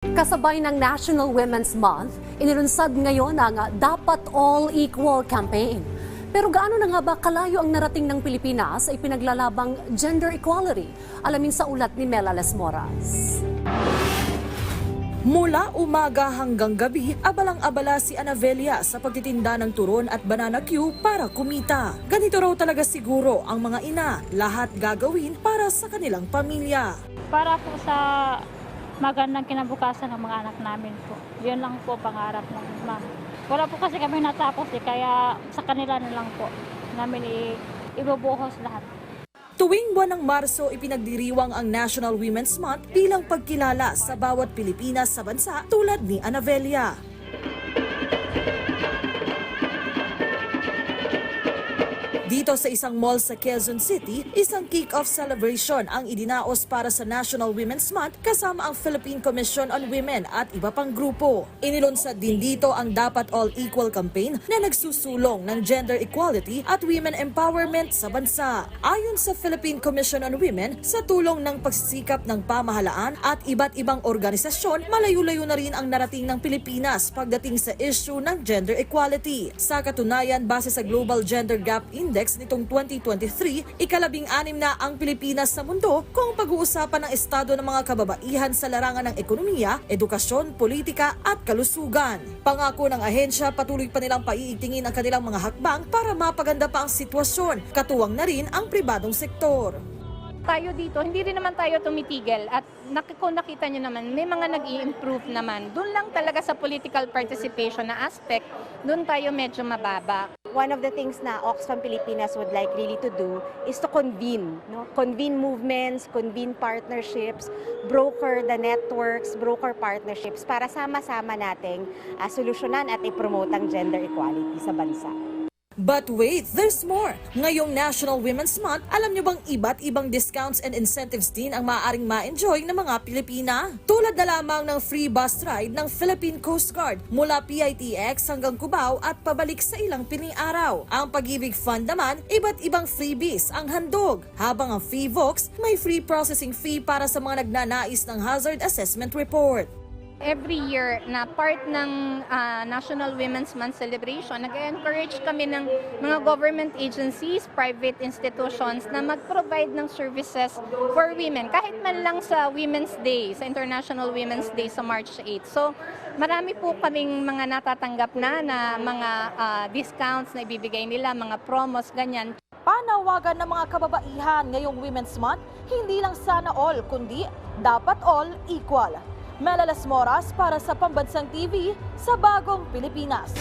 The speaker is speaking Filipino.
Kasabay ng National Women's Month, inilunsad ngayon ang Dapat All Equal campaign. Pero gaano na nga ba kalayo ang narating ng Pilipinas sa ipinaglalabang gender equality? Alamin sa ulat ni Mela Les Moras. Mula umaga hanggang gabi, abalang-abala si Anavelia sa pagtitinda ng turon at banana Q para kumita. Ganito raw talaga siguro ang mga ina, lahat gagawin para sa kanilang pamilya. para po sa magandang kinabukasan ng mga anak namin po. Yun lang po pangarap ng ma'am. Wala po kasi kami natapos eh, kaya sa kanila na lang po namin i- ibubuhos lahat. Tuwing buwan ng Marso, ipinagdiriwang ang National Women's Month bilang pagkilala sa bawat Pilipinas sa bansa tulad ni Anavelia. Dito sa isang mall sa Quezon City, isang kick-off celebration ang idinaos para sa National Women's Month kasama ang Philippine Commission on Women at iba pang grupo. Inilunsad din dito ang Dapat All Equal campaign na nagsusulong ng gender equality at women empowerment sa bansa. Ayon sa Philippine Commission on Women, sa tulong ng pagsisikap ng pamahalaan at iba't ibang organisasyon, malayo-layo na rin ang narating ng Pilipinas pagdating sa issue ng gender equality. Sa katunayan, base sa Global Gender Gap Index nitong 2023, ikalabing anim na ang Pilipinas sa mundo kung pag-uusapan ng estado ng mga kababaihan sa larangan ng ekonomiya, edukasyon, politika at kalusugan. Pangako ng ahensya, patuloy pa nilang paiitingin ang kanilang mga hakbang para mapaganda pa ang sitwasyon, katuwang na rin ang pribadong sektor. tayo dito, hindi rin naman tayo tumitigil at nak- kung nakita nyo naman, may mga nag improve naman. Doon lang talaga sa political participation na aspect, doon tayo medyo mababa. One of the things na Oxfam Pilipinas would like really to do is to convene, no? Convene movements, convene partnerships, broker the networks, broker partnerships para sama-sama nating uh, solusyonan at i-promote ang gender equality sa bansa. But wait, there's more! Ngayong National Women's Month, alam nyo bang iba't ibang discounts and incentives din ang maaaring ma-enjoy ng mga Pilipina? Tulad na lamang ng free bus ride ng Philippine Coast Guard mula PITX hanggang Cubao at pabalik sa ilang piling araw. Ang Pag-ibig Fund naman, iba't ibang freebies ang handog. Habang ang FreeVox, may free processing fee para sa mga nagnanais ng Hazard Assessment Report. Every year na part ng ah, National Women's Month celebration, nag-encourage kami ng mga government agencies, private institutions na mag-provide ng services for women. Kahit man lang sa Women's Day, sa International Women's Day sa March 8. So, marami po kaming mga natatanggap na na mga ah, discounts na ibibigay nila, mga promos, ganyan. Panawagan ng mga kababaihan ngayong Women's Month, hindi lang sana all, kundi dapat all equal. Melalas Moras para sa Pambansang TV sa Bagong Pilipinas.